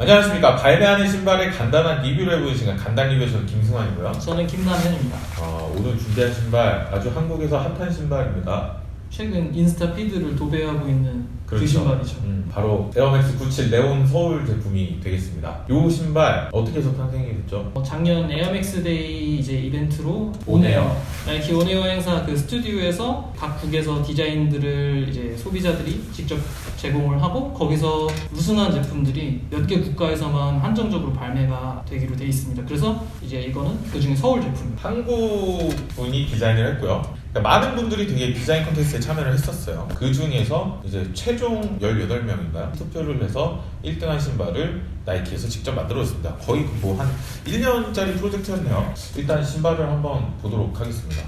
안녕하십니까. 발매하는 신발의 간단한 리뷰를 해보는 시간, 간단 저는 김승환이고요. 저는 김남현입니다. 어, 오늘 준비한 신발, 아주 한국에서 핫한 신발입니다. 최근 인스타 피드를 도배하고 있는 그 신발이죠. 음, 바로 에어맥스 97 네온 서울 제품이 되겠습니다. 이 신발 어떻게 해서 탄생이 됐죠? 어, 작년 에어맥스 데이 이제 이벤트로. 오네어 나이키 오네어 행사 그 스튜디오에서 각 국에서 디자인들을 이제 소비자들이 직접 제공을 하고 거기서 우승한 제품들이 몇 개 국가에서만 한정적으로 발매가 되기로 돼 있습니다. 그래서 이제 이거는 그 중에 서울 제품입니다. 한국 분이 디자인을 했고요. 그러니까 많은 분들이 되게 디자인 컨테스트에 참여를 했었어요. 그 중에서 이제 최종 18명인가요? 투표를 해서 1등 한 신발을 나이키에서 직접 만들어줬습니다. 거의 뭐 한 1년짜리 프로젝트였네요. 일단 신발을 한번 보도록 하겠습니다.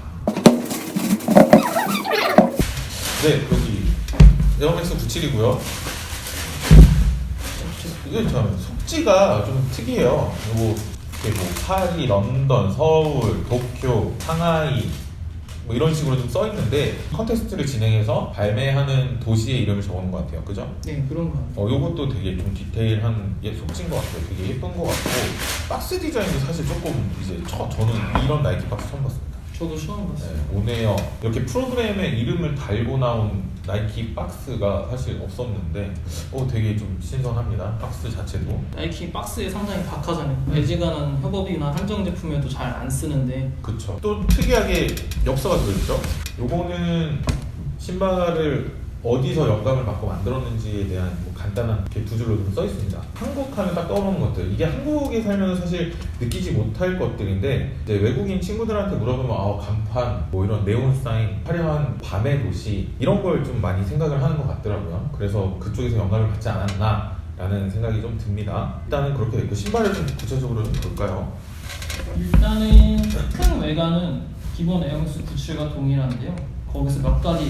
네, 여기 에어맥스 97이고요. 이게 참 속지가 좀 특이해요. 뭐, 이렇게 뭐 파리, 런던, 서울, 도쿄, 상하이 뭐 이런 식으로 좀 써 있는데 컨테스트를 진행해서 발매하는 도시의 이름을 적어놓은 것 같아요. 그죠? 네 그런 거 같아요. 어, 요것도 되게 좀 디테일한 예, 속지인 것 같아요. 되게 예쁜 것 같고 박스 디자인도 사실 조금 이제 저, 저는 이런 나이키 박스 처음 봤습니다. 저도 처음 봤어요. 네, 오네요. 이렇게 프로그램에 이름을 달고 나온 나이키 박스가 사실 없었는데 어, 되게 좀 신선합니다. 박스 자체도. 나이키 박스에 상당히 박하잖아요. 음. 애지간한 협업이나 한정 제품에도 잘 안 쓰는데 그쵸. 또 특이하게 엽서가 들어있죠. 요거는 신발을 어디서 영감을 받고 만들었는지에 대한 뭐 간단한 이렇게 두 줄로 좀 써 있습니다. 한국 하면 딱 떠오르는 것들. 이게 한국에 살면 사실 느끼지 못할 것들인데 이제 외국인 친구들한테 물어보면 아 간판, 뭐 이런 네온 사인, 화려한 밤의 도시 이런 걸 좀 많이 생각을 하는 것 같더라고요. 그래서 그쪽에서 영감을 받지 않았나. 라는 생각이 좀 듭니다. 일단은 그렇게 됐고 신발을 좀 구체적으로 좀 볼까요? 일단은 큰 외관은 기본 에어맥스 97과 동일한데요. 거기서 몇 가지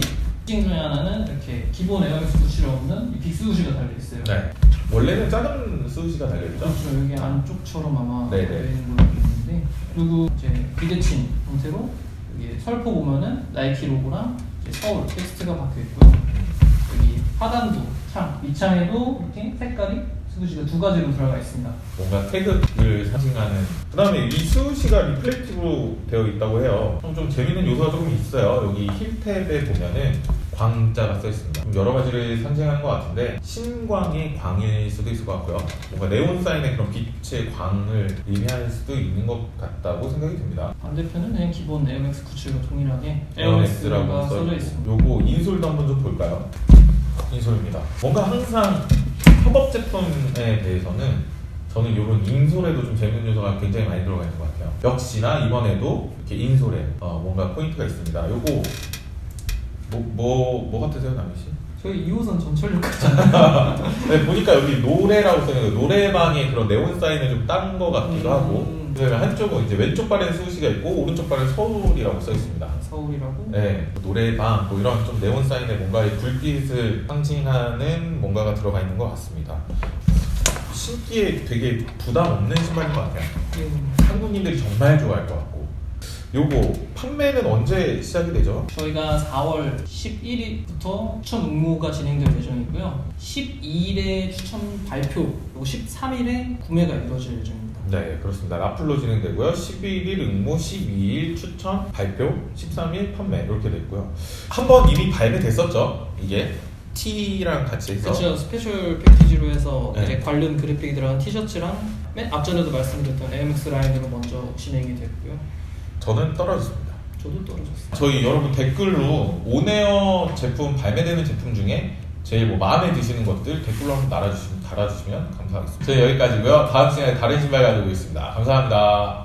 특징 중에 하나는 이렇게 기본 에어맥스 97에 없는 이 빅스우시가 달려 있어요. 네. 원래는 작은 스우시가 달려있죠? 그렇죠. 여기 안쪽처럼 아마 네 네. 되어 있는 걸로 보이는데 그리고 이제 비대칭 형태로 여기 설포 보면은 나이키 로고랑 이제 서울 텍스트가 박혀 있고요. 여기 하단도 창 밑창에도 이렇게 색깔이 스우시가 두 가지로 들어가 있습니다. 뭔가 태극을 상징하는 그 다음에 이 스우시가 리플렉티브로 되어 있다고 해요 좀, 좀 재밌는 요소가 조금 있어요 여기 힐탭에 보면은 광자가 써 있습니다 좀 여러 가지를 상징하는 것 같은데 신광의 광일 수도 있을 것 같고요 뭔가 네온 사인의 그런 빛의 광을 의미할 수도 있는 것 같다고 생각이 듭니다 반대편은 그냥 기본 에어맥스 97과 동일하게 써 써져 있습니다. 요거 인솔도 한번 좀 볼까요? 인솔입니다 뭔가 항상 협업 제품에 대해서는 저는 이런 인솔에도 좀 재밌는 요소가 굉장히 많이 들어가 있는 것 같아요. 역시나 이번에도 이렇게 인솔에 어, 뭔가 포인트가 있습니다. 요거 뭐, 뭐, 뭐 같으세요, 남희 씨? 저희 2호선 전철역 같잖아요. 네, 보니까 여기 노래라고 써있는 거 노래방에 그런 네온 사인을 좀딴것 같기도 음. 하고 그다음에 한쪽은 이제 왼쪽 발에는 수시가 있고 오른쪽 발에는 서울이라고 써 있습니다. 서울이라고. 네, 노래방 뭐 이런 좀 네온 사인에 뭔가의 불빛을 상징하는 뭔가가 들어가 있는 것 같습니다. 신기에 되게 부담 없는 신발인 것 같아요. 음, 한국인들이 정말 좋아할 것 같고. 요거 판매는 언제 시작이 되죠? 저희가 4월 11일부터 추천 응모가 진행될 예정이고요. 12일에 추천 발표, 그리고 13일에 구매가 이루어질 예정입니다. 네, 그렇습니다. 라플로 진행되고요. 11일 응모, 12일 추천, 발표, 13일 판매 이렇게 됐고요. 한 번 이미 발매됐었죠. 이게 T랑 같이 해서. 그렇죠. 스페셜 패키지로 해서 네. 이제 관련 그래픽이 들어간 티셔츠랑 맨 앞전에도 말씀드렸던 AMX 라인으로 먼저 진행이 됐고요. 저는 떨어졌습니다. 저도 떨어졌어요. 저희 여러분 댓글로 오네어 제품 발매되는 제품 중에 제일 뭐 마음에 드시는 것들 댓글로 한번 달아주시면, 달아주시면 감사하겠습니다. 저희 여기까지고요. 다음 시간에 다른 신발 가지고 있습니다. 감사합니다.